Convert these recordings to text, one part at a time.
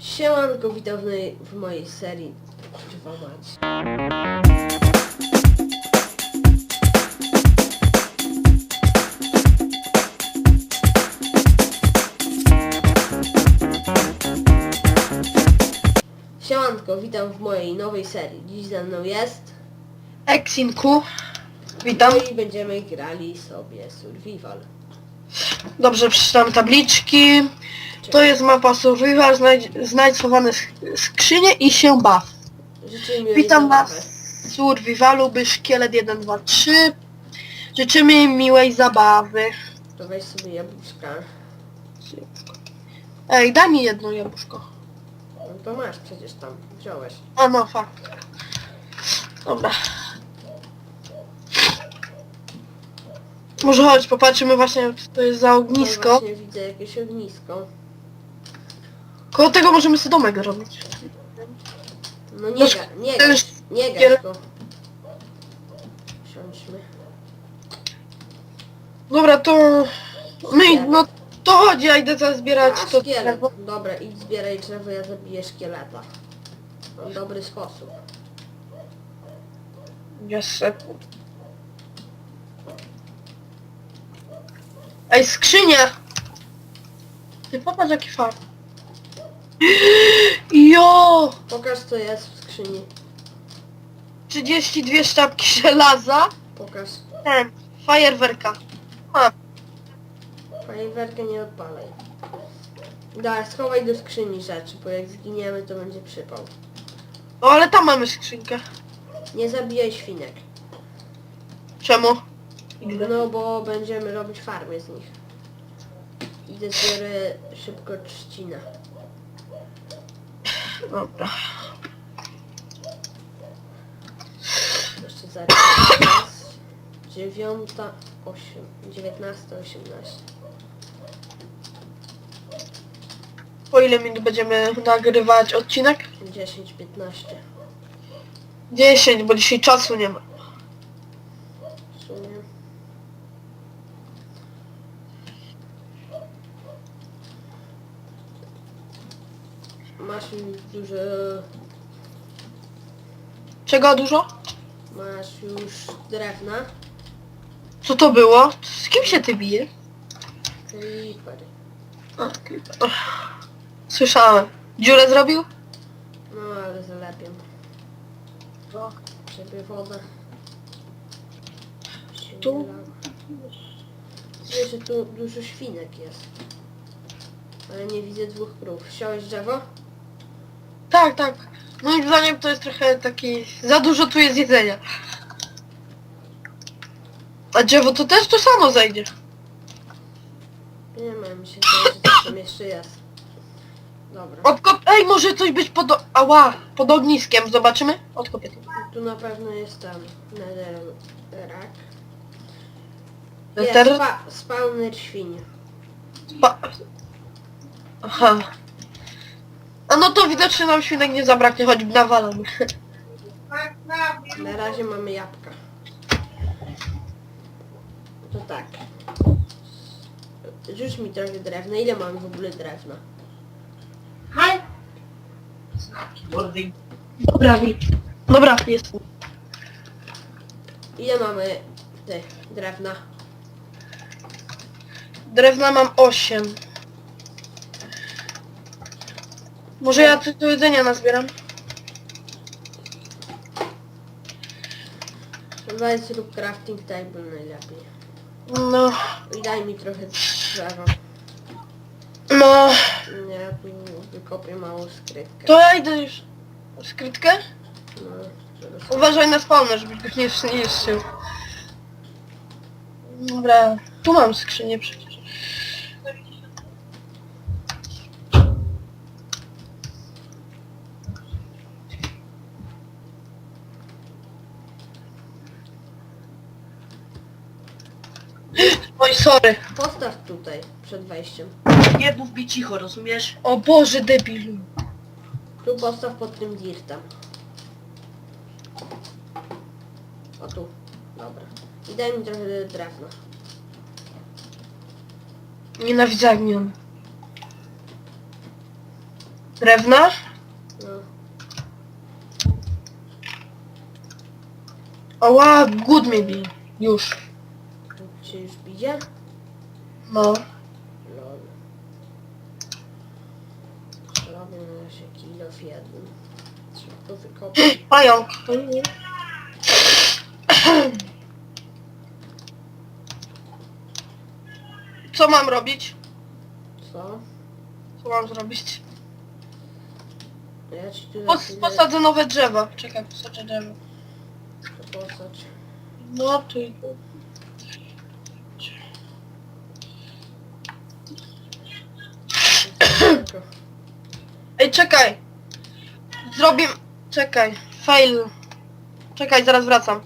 Siemanko, witam w, mojej- serii Kurwa mać. Siemanko, witam w mojej nowej serii. Dziś ze mną jest Exinku. Witam. no i będziemy grali sobie survival. Dobrze, przeczytam tabliczki. To jest mapa Survival, znajdź, znajdź schowane sk- skrzynie i się baw. Miłej Witam zabawy. was w Survivalu, by szkielet 1, 2, 3. Życzymy miłej zabawy. To weź sobie jabłuszka. Ej, daj mi jedno jabłuszko. No to masz przecież tam, wziąłeś. A no, fakt. Dobra. Może chodź, popatrzymy właśnie, co to jest za No ognisko. właśnie widzę jakieś ognisko. Koło tego możemy sobie domek robić. No nie, No, ga, nie gaś, nie gaś go. Siądźmy. Dobra, to... My, no to chodź, ja idę teraz zbierać A, to szkielet. drzewo. Dobra, idź zbieraj drzewo, ja zabiję szkieleta. Mam dobry sposób. Jeszcze. Ej, skrzynia! Ty popatrz jaki fart. Jo! Pokaż co jest w skrzyni. 32 sztabki żelaza. Pokaż. Ten, fajerwerka. Mam. Fajerwerkę nie odpalaj. Daj, schowaj do skrzyni rzeczy, bo jak zginiemy to będzie przypał. O, ale tam mamy skrzynkę. Nie zabijaj świnek. Czemu? No bo będziemy robić farmy z nich. Idę zbiorę szybko trzcinę. Dobra. Jeszcze zaraz. Raz, Dziewiąta, osiem, dziewiętnasta, osiemnaście. Po ile minut będziemy nagrywać odcinek? Dziesięć, piętnaście. 10, bo dzisiaj czasu nie ma. W sumie. Masz już dużo... Czego dużo? Masz już drewna. Co to było? Z kim się ty bije? Creeper. A, klipa. Słyszałem. Dziurę zrobił? No ale zalepię. Żeby woda się Tu? nie lała. Wiesz, że tu dużo świnek jest. Ale nie widzę dwóch krów. Wsiałeś drzewo? Tak, tak. Moim zdaniem to jest trochę taki... Za dużo tu jest jedzenia. A drzewo to też to samo zejdzie. Nie ma, mi się zdaje, że coś tam jeszcze jest. Dobra. Odkop... Ej, może coś być pod... Ała! Pod ogniskiem. Zobaczymy? Odkopię to. Tu na pewno jest tam netherrack. Jest Ter... spa spawner świń. Spa... Aha. A no to widocznie nam świnek nie zabraknie, choćby nawalamy. Na razie mamy jabłka. To tak. Rzuć mi trochę drewna. Ile mamy w ogóle drewna? Dobra, wi- Dobra, jest. Ile mamy tych drewna? Drewna mam 8. Może ja tu, tu jedzenia nazbieram? Weź zrób crafting table najlepiej. No, I daj mi trochę drzewa. no, Ja tu wykopię małą skrytkę. to ja idę już. Skrytkę? No, Uważaj na spawner, żebyś go nie zniszczył. Dobra, tu mam skrzynię przecież. Oj, sorry. Postaw tutaj, przed wejściem. Nie mów mi cicho, rozumiesz? O Boże, debilu. Tu postaw pod tym dirtem. O tu. Dobra. I daj mi trochę drewna. Nienawidzę jak mi on. Drewna? No. Oła, mnie bije. Już. Cię już bije? No. Lol. Robię na razie kilo w jednym. Trzeba to wykopać. Pająk. Co mam robić? Co? Co mam zrobić? Ja ci tu Pos chwilę posadzę nowe drzewa. Czekaj, posadzę drzewo. to posadź. No ty. Tylko- Czekaj. Zrobię... Czekaj. Fail. Czekaj, zaraz wracam.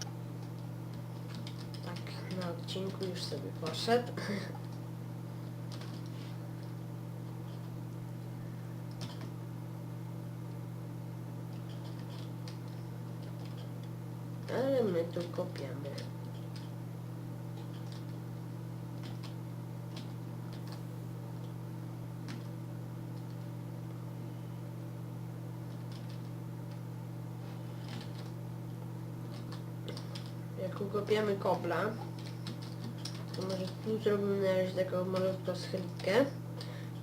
Tak, na odcinku już sobie poszedł. Ale my tu kopiemy. Jak ukopiemy kobla, to może tu zrobimy na razie taką malutką schylkę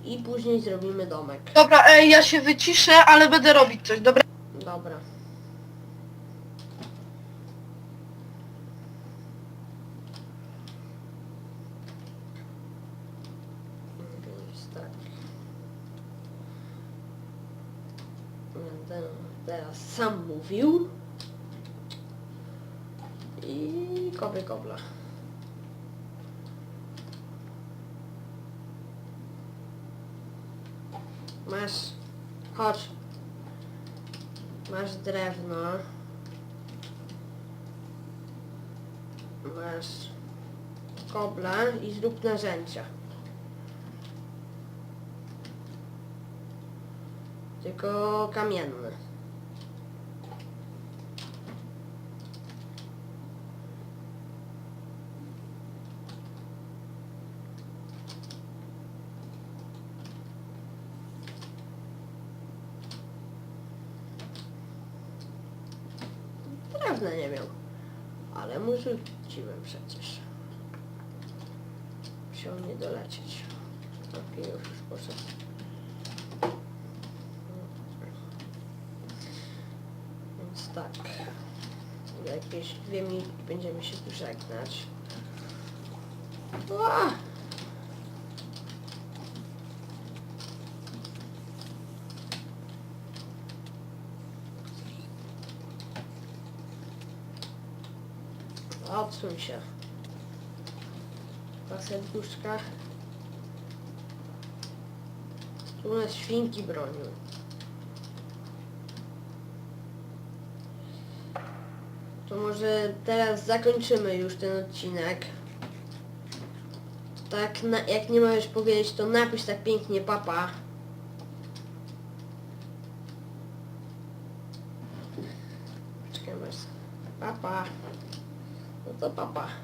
i później zrobimy domek. Dobra, ej, ja się wyciszę, ale będę robić coś, dobra? Dobra. Więc tak. Będę teraz sam mówił. I kopię kobla. Masz. Chodź. Masz drewno. Masz kobla i zrób narzędzia. Tylko kamienne. Drewna nie miał. Ale mu rzuciłem przecież. Musiał nie dolecieć. Okej, już, już poszedł. Więc tak. Za jakieś dwie minuty będziemy się tu żegnać. Ła! Odsuń się. Ta serduszka. Tu nas świnki bronią. To może teraz zakończymy już ten odcinek. Tak, na, jak nie możesz powiedzieć, to napisz tak pięknie papa. Czekaj. Papa. No to papa.